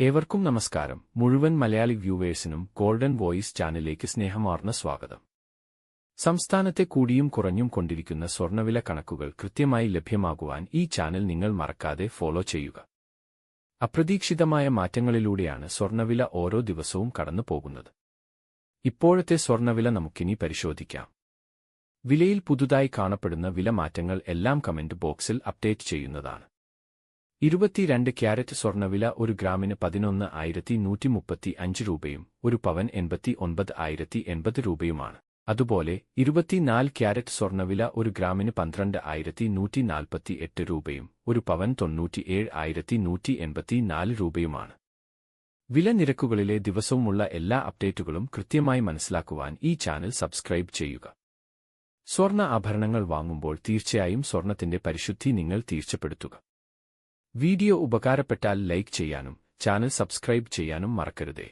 ഏവർക്കും നമസ്കാരം. മുഴുവൻ മലയാളി വ്യൂവേഴ്സിനും ഗോൾഡൻ വോയിസ് ചാനലിലേക്ക് സ്നേഹമാർന്ന സ്വാഗതം. സംസ്ഥാനത്തെ കൂടിയും കുറഞ്ഞും കൊണ്ടിരിക്കുന്ന സ്വർണവില കണക്കുകൾ കൃത്യമായി ലഭ്യമാകുവാൻ ഈ ചാനൽ നിങ്ങൾ മറക്കാതെ ഫോളോ ചെയ്യുക. അപ്രതീക്ഷിതമായ മാറ്റങ്ങളിലൂടെയാണ് സ്വർണവില ഓരോ ദിവസവും കടന്നു പോകുന്നത് ഇപ്പോഴത്തെ സ്വർണവില നമുക്കിനി പരിശോധിക്കാം. വിലയിൽ പുതുതായി കാണപ്പെടുന്ന വില മാറ്റങ്ങൾ എല്ലാം കമന്റ് ബോക്സിൽ അപ്ഡേറ്റ് ചെയ്യുന്നതാണ്. ഇരുപത്തിരണ്ട് ക്യാരറ്റ് സ്വർണവില ഒരു ഗ്രാമിന് പതിനൊന്ന് ആയിരത്തി നൂറ്റി മുപ്പത്തി അഞ്ച് രൂപയും ഒരു പവൻ എൺപത്തി ഒൻപത് ആയിരത്തി എൺപത് രൂപയുമാണ്. അതുപോലെ ഇരുപത്തിനാല് ക്യാരറ്റ് സ്വർണവില ഒരു ഗ്രാമിന് പന്ത്രണ്ട് ആയിരത്തി നൂറ്റി നാൽപ്പത്തി എട്ട് രൂപയും ഒരു പവൻ തൊണ്ണൂറ്റിയേഴ് ആയിരത്തി നൂറ്റി എൺപത്തി നാല് രൂപയുമാണ്. വില നിരക്കുകളിലെ ദിവസവുമുള്ള എല്ലാ അപ്ഡേറ്റുകളും കൃത്യമായി മനസ്സിലാക്കുവാൻ ഈ ചാനൽ സബ്സ്ക്രൈബ് ചെയ്യുക. സ്വർണ ആഭരണങ്ങൾ വാങ്ങുമ്പോൾ തീർച്ചയായും സ്വർണത്തിന്റെ പരിശുദ്ധി നിങ്ങൾ തീർച്ചപ്പെടുത്തുക. വീഡിയോ ഉപകാരപ്പെട്ടാൽ ലൈക്ക് ചെയ്യാനും ചാനൽ സബ്സ്ക്രൈബ് ചെയ്യാനും മറക്കരുതേ.